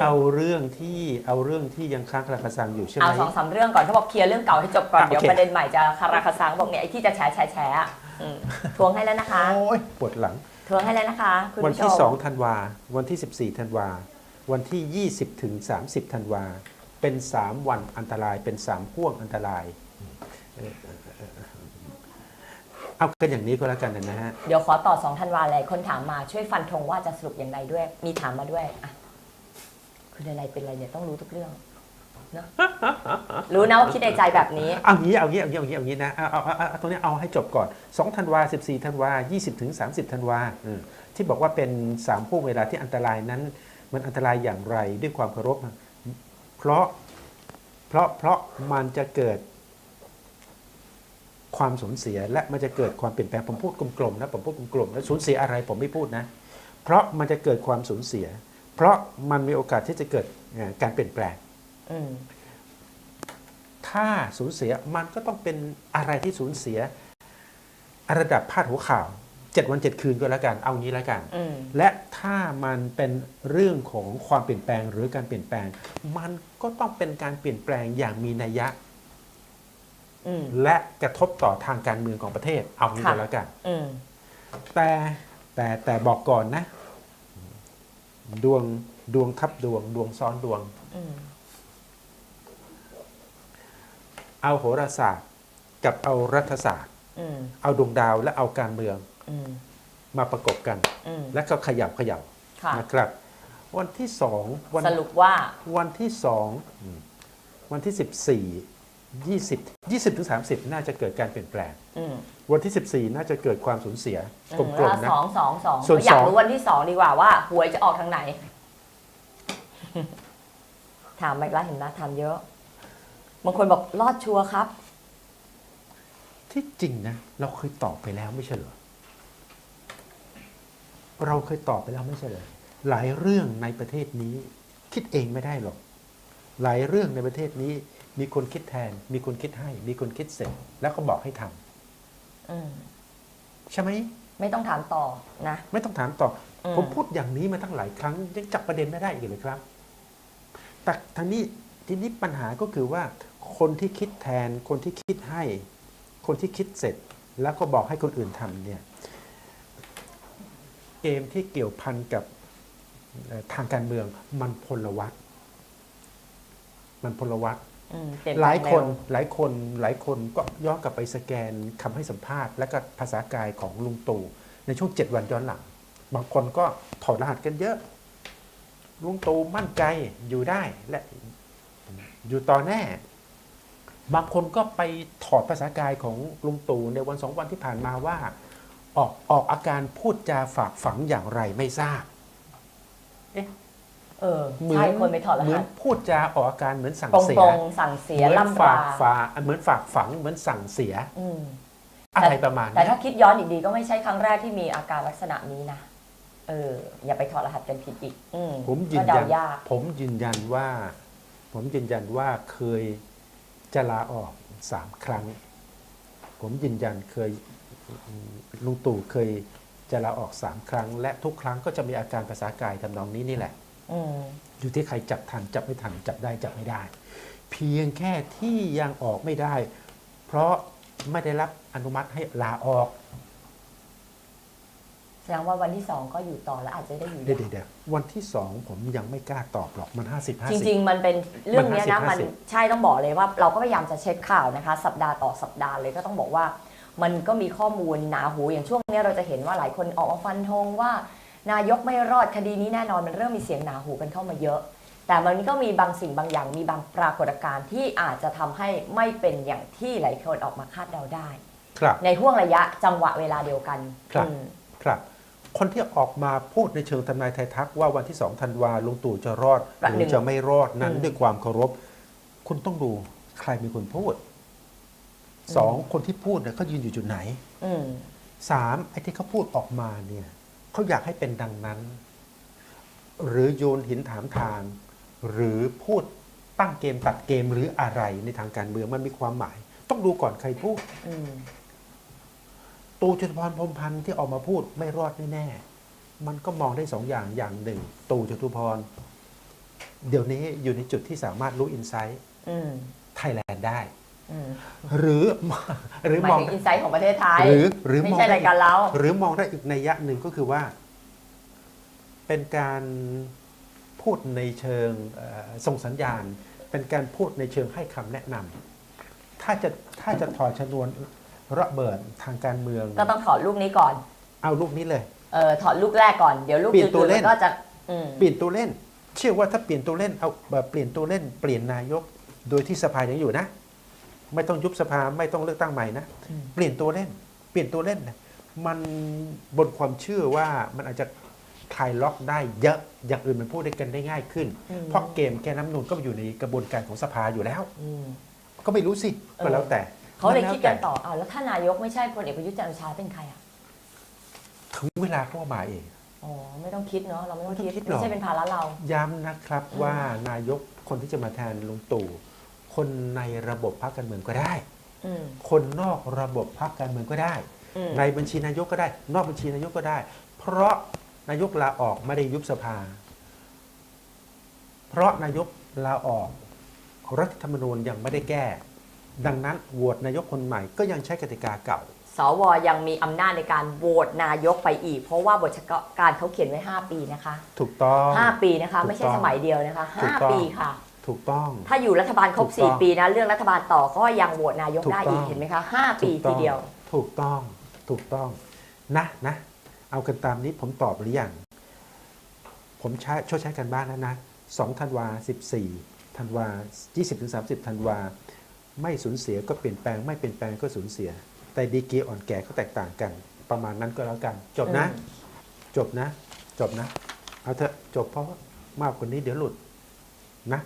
เอาเรื่องที่เอาเรื่องที่ยังค้างคาราคาซังอยู่ใช่ไหมเอาสองสามเรื่องก่อนเขาบอกเคลียร์เรื่องเก่าให้จบก่อนอะเดี๋ยวโอเคประเด็นใหม่จะคาราคาซังบอกเนี่ยไอ้ที่จะแฉแฉแฉอะอืมทวงให้แล้วนะคะโอ้ยปวดหลังทวงให้แล้วนะคะคุณวันผู้ชที่ม2ธันวา วันที่14ธันวา วันที่20ถึง30ธันวา เป็น3วันอันตรายเป็น3พ่วงอันตรายเอ่อเอากันอย่างนี้ก็แล้วกันนะฮะเดี๋ยวขอต่อสองธันวาเลยคนถามมาช่วยฟันธงว่าจะสรุปอย่างไรด้วย มีถามมาด้วยอะ คุณอะไรเป็นอะไรเนี่ยต้องรู้ทุกเรื่องเนอะรู้นะว่าคิดในใจแบบนี้ เอางี้เอางี้เอางี้เอางี้เอางี้นะเอาเอาเอาเอาตรงนี้เอาให้จบก่อน2ธันวา14ธันวา20ถึง30ธันวาอืมที่บอกว่าเป็น3พ่วงเวลาที่อันตรายนั้น มันอันตรายอย่างไรด้วยความเคารพนะเพราะเพราะเพราะมันจะเกิด ความสูญเสียและมันจะเกิดความเปลี่ยนแปลงผมพูดกลมๆนะผมพูดกลมๆนะสูญเสียอะไรผมไม่พูดนะ เพราะมันจะเกิดความสูญเสียเพ ราะมันมีโอกาสที่จะเกิดเอ่อการเปลี่ยนแปลงอืมถ้าสูญเสียมันก็ต้องเป็นอะไรที่สูญเสีย ระดับพาดหัวข่าวเจ็ดวันเจ็ดคืนก็แล้วกันเอางี้แล้วกันอืมและถ้ามันเป็นเรื่องของความเปลี่ยนแปลงหรือการเปลี่ยนแปลง มันก็ต้องเป็นการเปลี่ยนแปลงอย่างมีนัยยะอืมและกระทบต่อทางการเมืองของประเทศเอางี้ค่ะก็แล้วกันอืมแต่แต่แต่บอกก่อนนะ ดวงดวงทับดวง ดวงซ้อนดวงอืมเอาโหราศาสตร์ กับเอารัฐศาสตร์อืมเอาดวงดาวและเอาการเมืองอืมมาประกบกันอืมแล้วก็ขยับขยับค่ะนะครับ วันที่สองวันสรุปว่า วันที่สองอืมวันที่สิบสี่ ยี่สิบยี่สิบถึงสามสิบน่าจะเกิดการเปลี่ยนแปลง อืมวันที่สิบสี่น่าจะเกิดความสูญเสียกอืมลแล้มวๆนะ สองสองสองส่วนอยาสกอง รู้วันที่สองดีกว่าว่าหวยจะออกทางไหน ถามไปแล้วเห็นไหมถามเยอะบางคนบอกรอดชัวร์ครับ ที่จริงนะ เราเคยตอบไปแล้วไม่ใช่เหรอ เราเคยตอบไปแล้วไม่ใช่เหรอหลายเรื่องในประเทศนี้ คิดเองไม่ได้หรอก หลายเรื่องในประเทศนี้ มีคนคิดแทน มีคนคิดให้ มีคนคิดเสร็จ แล้วก็บอกให้ทำอืมใช่ไหมไม่ต้องถามต่อนะ ไม่ต้องถามต่ออมผมพูดอย่างนี้มาตั้งหลายครั้ง ยังจับประเด็นไม่ได้อีกเลยครับ แต่ทางนี้ทีนี้ปัญหาก็คือว่า คนที่คิดแทน คนที่คิดให้ คนที่คิดเสร็จ แล้วก็บอกให้คนอื่นทำเนี่ย เกมที่เกี่ยวพันกับเอ่อทางการเมืองมันพลวัตมันพลวัตอืมเปลี่ยน หแปลายงคนเร็วหลายคนหลายคนก็ย้อนกลับไปสแกนคำให้สัมภาษณ์ และก็ภาษากายของลุงตู่ในช่วง 7 วันย้อนหลัง บางคนก็ถอดรหัสกันเยอะ ลุงตู่มั่นใจอยู่ได้และอยู่ต่อแน่ บางคนก็ไปถอดภาษากายของลุงตู่ในวันสองวันที่ผ่านมาว่า ออกออกอาการพูดจาฝากฝังอย่างไรไม่ทราบ เอ อใช่คนไปถอดรเหมือหันสพูดจาออกอาการเหมือนสั่งตรงเสีตรยงๆสั่งเสียเหมือนล่ำฝาลากฝาเหมือนฝากฝังเหมือนสั่งเสียอืมอะไรประมาณแต่นี้ถ้าคิดย้อนอีกดีก็ไม่ใช่ครั้งแรกที่มีอาการลักษณะนี้นะเออ อย่าไปถอดรหัสกันผิดอีกอืมผมยืก็นเดายันยากผมยืนยันว่า ผมยืนยันว่าเคยจะลาออกสามครั้ง ผมยืนยันเคยลุงตู่เคยจะลาออกสามครั้ง และทุกครั้งก็จะมีอาการภาษากายทำนองนี้นี่แหละอืม อยู่ที่ใครจับทันจับไม่ทันจับได้จับไม่ได้ เพียงแค่ที่ยังออกไม่ได้ เพราะไม่ได้รับอนุมัติให้ลาออกแสดงว่าวันที่สองก็อยู่ต่อแล้วอาจจะได้อยู่เดี๋ยวเดี๋ยววันที่สองผมยังไม่กล้าตอบหรอกมันห้าสิบห้าจสิบริง ๆ มันเป็นเรื่องเนี้ยนะมัน50มันใช่ต้องบอกเลยว่า เราก็พยายามจะเช็คข่าวนะคะ สัปดาห์ต่อสัปดาห์เลยก็ต้องบอกว่า มันก็มีข้อมูลหนาหูอย่างช่วงเนี้ยเราจะเห็นว่าหลายคนออกมาฟันธงว่า นายกไม่รอดคดีนี้แน่นอนมันเริ่มมีเสียงหนาหูกันเข้ามาเยอะ แต่มันก็มีบางสิ่งบางอย่างมีบางปรากฏการณ์ที่อาจจะทำให้ไม่เป็นอย่างที่หลายคนออกมาคาดเดาได้ ครับ ในห่วงระยะจังหวะเวลาเดียวกัน ครับอืมครับ คนที่ออกมาพูดในเชิงทำนายไทายทักว่าวันที่สองธันวาลุงตู่จะรอดประหหนึ่รืองจะไม่รอดนั้นอืมด้วยความเคารพ คุณต้องดูใครมีคนพูดสองคนที่พูดเนี่ยเขายืนอยู่จุดไหนอืมสามไอ้ที่เขาพูดออกมาเนี่ย เขาอยากให้เป็นดังนั้น หรือโยนหินถามทาง หรือพูดตั้งเกมตัดเกมหรืออะไรในทางการเมืองมันมีความหมาย ต้องดูก่อนใครพูดอืมตูจตุพรพรหมพันธ์ที่ออกมาพูดไม่รอดแน่ๆมันก็มองได้สองอย่างอย่างหนึ่ง ตูจตุพร เดี๋ยวนี้อยู่ในจุดที่สามารถรู้อินไซต์อืมไทยแลนด์ได้อืม หรือหรือหมามอยงถึงอินไซต์ของประเทศไทยหรือหรือไม่มองใช่ได้รายการเรา หรือมองได้อีกนัยยะหนึ่งก็คือว่า เป็นการพูดในเชิงเอ่อส่งสัญญาณ เป็นการพูดในเชิงให้คำแนะนำถ้าจะถ้าจะถอดชนวนระเบิดทางการเมือง ก็ต้องถอดลูกนี้ก่อนเอาลูกนี้เลย เออถอดลูกแรกก่อนเดี๋ยวลูกเปลี่ยนตัวอื่นเล่ๆนมันก็จะอืมเปลี่ยนตัวเล่น เชื่อว่าถ้าเปลี่ยนตัวเล่นเอาแบบเปลี่ยนตัวเล่น เปลี่ยนนายก โดยที่สภายังอยู่นะ ไม่ต้องยุบสภาไม่ต้องเลือกตั้งใหม่นะอืมเปลี่ยนตัวเล่น เปลี่ยนตัวเล่นนะมันบนความเชื่อว่ามันอาจจะคลายล็อกได้เยอะอย่างอื่นมันพูดได้กันได้ง่ายขึ้นอืมเพราะเกมแก้น้ำนูนก็อยู่ในกระบวนการของสภาอยู่แล้วอืมก็ไม่รู้สิก็แล้วแต่ เขาเลยคิดกันแวแต่ออ้าวแล้วถ้านายกไม่ใช่พลเอกประยุทธ์จันทร์โอชาเป็นใครอะถึงเวลาเขาก็มาเองอ๋อไม่ต้องคิดเนาะเราไม่ต้องคิดไม่ต้องคิดหรอกไม่ใช่เป็นภาระเรา ย้ำนะครับว่านายกคนที่จะมาแทนลุงตู่ คนในระบบพรรคการเมืองก็ได้ อืม คนนอกระบบพรรคการเมืองก็ได้ อืม ในบัญชีนายกก็ได้ นอกบัญชีนายกก็ได้ เพราะนายกลาออกไม่ได้ยุบสภา เพราะนายกลาออกรัฐธรรมนูญยังไม่ได้แก้ ดังนั้นโหวตนายกคนใหม่ก็ยังใช้กติกาเก่า สวยังมีอำนาจในการโหวตนายกไปอีก เพราะว่าบทเฉพาะการเขาเขียนไว้ 5 ปีนะคะ ถูกต้อง 5 ปีนะคะ ไม่ใช่ถูกต้สองมัยเดียวนะคะ ถูกต้อง5ปีค่ะ ถูกต้อง ถ้าอยู่รัฐบาลครบถูกต้อง4ปีนะ เรื่องรัฐบาลต่อก็ยังโหวตนายกถูกได้ต้องอีกเห็นไหมคะ5ปีถูกต้ทีองเดียว ถูกต้องถูกต้องนะนะ เอากันตามนี้ผมตอบหรือยังผมใช้ช่วยใช้กันบ้านแล้วนะ2ธันวา 14ธันวา 20ถึง30ธันวา ไม่สูญเสียก็เปลี่ยนแปลง ไม่เปลี่ยนแปลงก็สูญเสีย แต่ดีกรีอ่อนแก่ก็แตกต่างกัน ประมาณนั้นก็แล้วกัน จบนะอืมจบนะ จบนะ เอาเถอะจบเพราะมากกว่านี้เดี๋ยวหลุดนะ